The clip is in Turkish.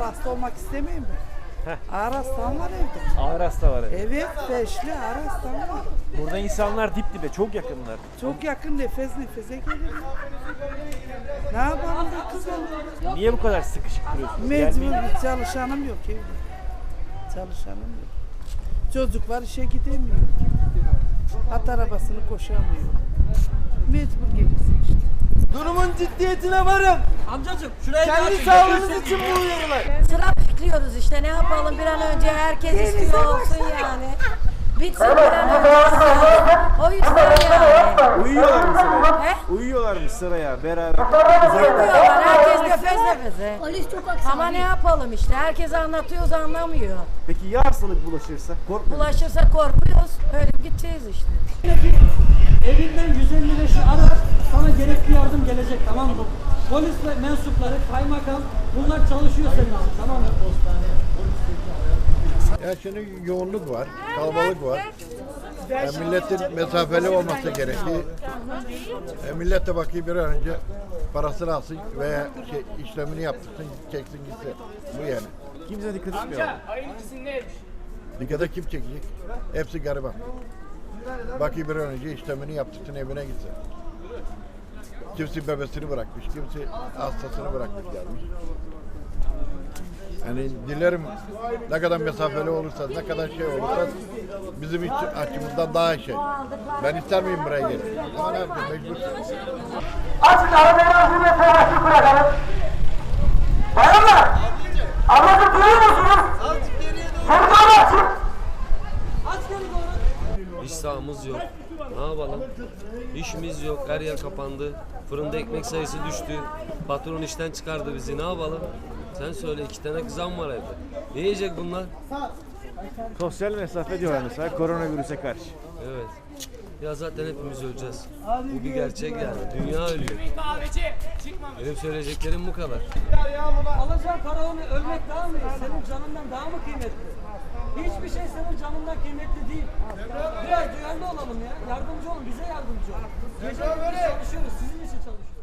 var hasta olmak istemeyeyim mi? Ağır hastam var evde. Ağır hasta var. evet. Evet beşli ağır hastam var. Burada insanlar dip dibe çok yakınlar. Çok yakın nefes nefese geliyor. Ne yapalım da kız olur. Niye bu kadar sıkışık duruyorsunuz? Mecbur Gelmeyin. bir çalışanım yok evde. Çalışanım yok. Çocuklar işe gidemiyor. At arabasını koşamıyor. Mecbur gelirsin. Durumun ciddiyetine varın. Amcacım şuraya Kendi sağlığınız için bu uyarılar. Sıra bekliyoruz işte ne yapalım bir an önce herkes istiyor olsun yani. Bitsin bir an önce. O yüzden yani. Uyuyorlar mı sıraya? He? Uyuyorlar mı sıraya beraber? Uyumuyorlar herkes nefes nefese. Ali çok aksi. Ama ne yapalım işte herkes anlatıyoruz anlamıyor. Peki ya hastalık bulaşırsa? Korkmuyor? Bulaşırsa korkuyoruz öyle gideceğiz işte. Evinden 155'i arar sana gerekli yardım gelecek tamam mı? Polis ve mensupları, kaymakam bunlar çalışıyor senin için tamam mı? Ya şimdi yoğunluk var, kalabalık var. E, milletin mesafeli olması gerekli. E, millet de bakayım bir an önce parasını alsın veya şey, işlemini yaptırsın, çeksin gitsin. Bu yani. Kimse dikkat etmiyor. Dikkat kim çekecek? Hepsi gariban. Bakayım bir an önce işlemini yaptırsın, evine gitsin. Kimisi bebesini bırakmış, kimisi hastasını bırakmış gelmiş. Yani dilerim ne kadar mesafeli olursa, ne kadar şey olursa bizim açımızdan daha şey. Ben ister miyim buraya gelip? Ama ne yapayım mecbur. Açın arabayı sahamız yok. Ne yapalım? İşimiz yok. Her yer kapandı. Fırında ekmek sayısı düştü. Patron işten çıkardı bizi. Ne yapalım? Sen söyle iki tane kızan var evde. Ne yiyecek bunlar? Sosyal mesafe diyorlar mesela koronavirüse karşı. Evet. Ya zaten hepimiz öleceğiz. Bu bir gerçek yani. Dünya ölüyor. Benim söyleyeceklerim bu kadar. Alacağın para ölmek daha mı? Senin canından daha mı kıymetli? Hiçbir şey senin canından kıymetli değil. Biraz duyarlı olalım ya. Yardımcı olun, bize yardımcı olun. Gece gündüz çalışıyoruz.